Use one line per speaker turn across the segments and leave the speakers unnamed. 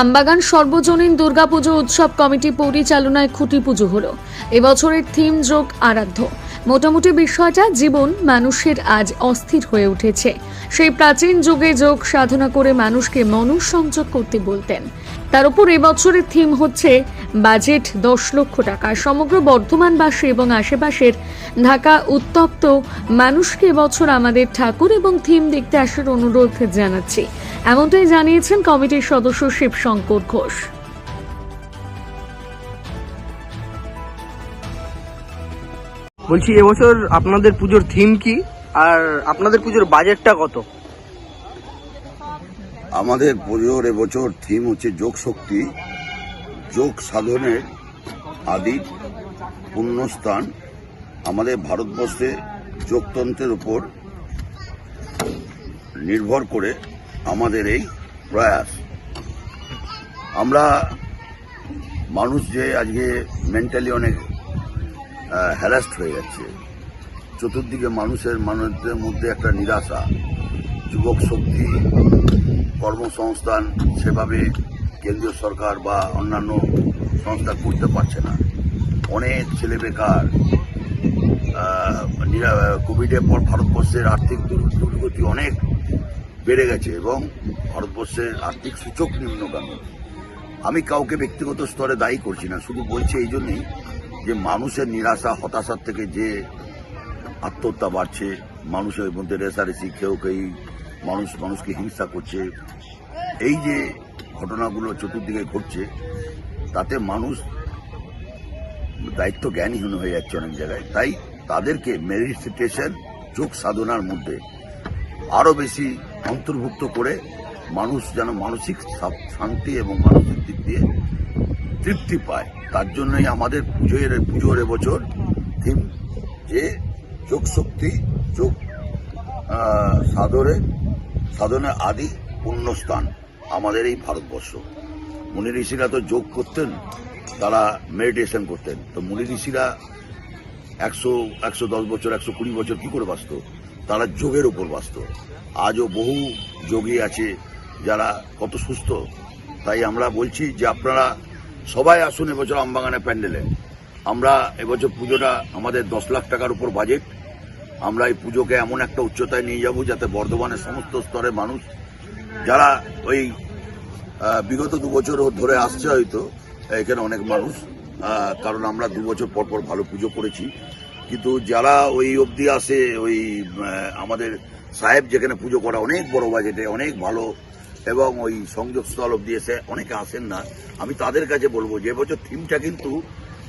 আমবাগান সর্বজনীন দুর্গাপুজো উৎসব কমিটি পরিচালনায় খুঁটি পুজো হলো। এবছরের থিম যোগ আরাধ্য। মোটামুটি বিষয়টা জীবন মানুষের আজ অস্থির হয়ে উঠেছে। সেই প্রাচীন যুগে যোগ সাধনা করে মানুষকে মনঃসংযোগ করতে বলতেন। তার উপর এবছরের থিম হচ্ছে বাজেট দশ লক্ষ টাকা। সমগ্র বর্ধমানবাসী এবং আশেপাশের ঢাকা উত্তপ্ত মানুষকে এবছর আমাদের ঠাকুর এবং থিম দেখতে আসার অনুরোধ জানাচ্ছি। এমনটাই জানিয়েছেন কমিটির সদস্য শিবশঙ্কর ঘোষ।
বলছি এবছর আপনাদের পুজোর থিম কি? আর আপনাদের পুজোর বাজেটটা কত?
আমাদের পুজোর এবছর থিম হচ্ছে যোগ শক্তি যোগ সাধনের আদি পুণ্যস্থান। আমাদের ভারতবর্ষে যোগতন্ত্রের উপর নির্ভর করে আমাদের এই প্রয়াস। আমরা মানুষ যে আজকে মেন্টালি অনেক হ্যারাস্ট হয়ে যাচ্ছে, চতুর্দিকে মানুষের মানুষদের মধ্যে একটা নিরাশা, যুবক শক্তি, কর্মসংস্থান সেভাবে কেন্দ্রীয় সরকার বা অন্যান্য সংস্থা করতে পারছে না। অনেক ছেলে বেকার কোভিডের পর ভারতবর্ষের আর্থিক দুর্গতি অনেক বেড়ে গেছে এবং ভারতবর্ষের আর্থিক সূচক নিম্নগামী। আমি কাউকে ব্যক্তিগত স্তরে দায়ী করছি না, শুধু বলছি এই জন্যই যে মানুষের নিরাশা, হতাশার থেকে যে আত্মহত্যা বাড়ছে, মানুষের মধ্যে রেসারেসি কেউ কেউ মানুষ, মানুষকে হিংসা করছে, এই যে ঘটনাগুলো চতুর্দিকে ঘটছে, তাতে মানুষ দায়িত্ব জ্ঞানহীন হয়ে যাচ্ছে অনেক জায়গায়। তাই তাদেরকে মেডিটেশন যোগ সাধনার মধ্যে আরও বেশি অন্তর্ভুক্ত করে মানুষ যেন মানসিক শান্তি এবং মানসিক দিক দিয়ে তৃপ্তি পায়। তার জন্যই আমাদের পুজোর পুজোর এবছর থিম যে যোগ শক্তি, যোগ সাধনে সাধনের আদি পুণ্যস্থান আমাদের এই ভারতবর্ষ। মুনি ঋষিরা তো যোগ করতেন, তারা মেডিটেশন করতেন। তো মুনি ঋষিরা একশো একশো দশ বছর, একশো কুড়ি বছর কি করে বাঁচত? তারা যোগের উপর বাঁচত আজও বহু যোগী আছে যারা কত সুস্থ। তাই আমরা বলছি যে আপনারা সবাই আসুন এবছর আমবাগানে প্যান্ডেলে। আমরা এবছর পুজোটা আমাদের দশ লাখ টাকার উপর বাজেট। আমরা এই পুজোকে এমন একটা উচ্চতায় নিয়ে যাব যাতে বর্ধমানের সমস্ত স্তরের মানুষ যারা ওই বিগত দু বছর ধরে আসছে হয়তো, এখানে অনেক মানুষ কারণ আমরা দু বছর পর পর ভালো পুজো করেছি। কিন্তু যারা ওই অবধি আসে, ওই আমাদের সাহেব যেখানে পুজো করা অনেক বড় বাজেটে অনেক ভালো, এবং ওই সংযোগস্থল অবধি এসে অনেকে আসেন না, আমি তাদের কাছে বলব, যে বছর থিমটা কিন্তু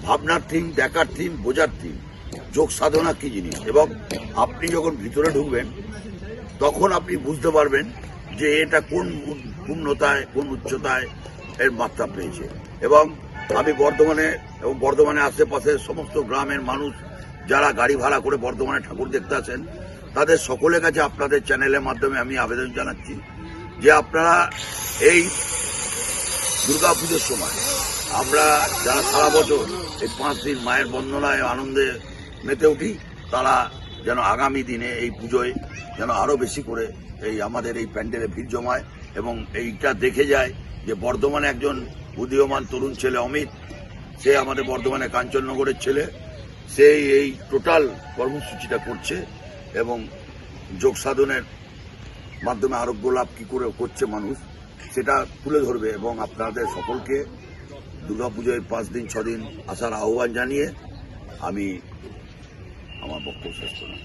ভাবনার থিম দেখার থিম বোঝার থিম যোগ সাধনা কি জিনিস? এবং আপনি যখন ভিতরে ঢুকবেন, তখন আপনি বুঝতে পারবেন যে এটা কোন পূর্ণতায়, কোন উচ্চতায় এর মাত্রা পেয়েছে। এবং আমি বর্ধমানে, এবং বর্ধমানে আশেপাশের সমস্ত গ্রামের মানুষ যারা গাড়ি ভাড়া করে বর্ধমানে ঠাকুর দেখতে আসেন, তাদের সকলের কাছে আপনাদের চ্যানেলের মাধ্যমে আমি আবেদন জানাচ্ছি যে আপনারা এই দুর্গাপুজোর সময় আমরা যারা সারা বছর এই পাঁচ দিন মায়ের বন্দনায় আনন্দে মেতে উঠি, তারা যেন আগামী দিনে এই পুজোয় যেন আরও বেশি করে এই আমাদের এই প্যান্ডেলে ভিড় জমায় এবং এইটা দেখে যায় যে বর্ধমানে একজন উদীয়মান তরুণ ছেলে অমিত, সে আমাদের বর্ধমানে কাঞ্চননগরের ছেলে। সে এই টোটাল কর্মসূচিটা করছে এবং যোগ সাধনের মাধ্যমে আরোগ্য লাভ কি করে করছে মানুষ, সেটা তুলে ধরবে এবং আপনাদের সকলকে দুর্গাপুজোয় পাঁচ দিন, ছদিন দিন আসার আহ্বান জানিয়ে আমি আমার বক্তব্য শেষ করলাম।